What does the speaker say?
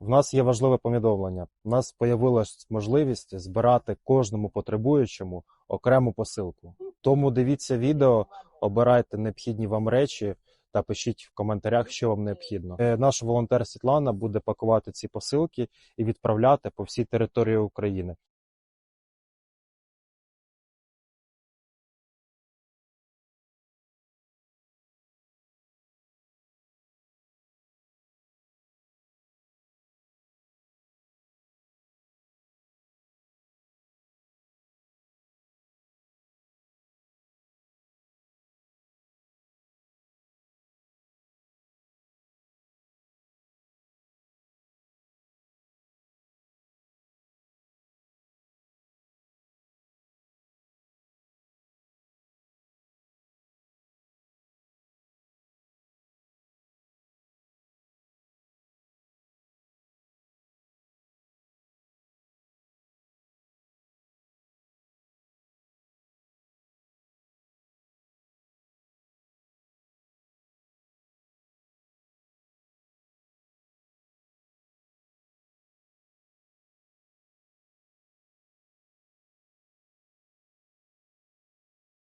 В нас є важливе повідомлення. У нас появилась можливість збирати кожному потребуючому окрему посилку. Тому дивіться відео, обирайте необхідні вам речі та пишіть в коментарях, що вам необхідно. Е, наш волонтер Світлана буде пакувати ці посилки і відправляти по всій території України.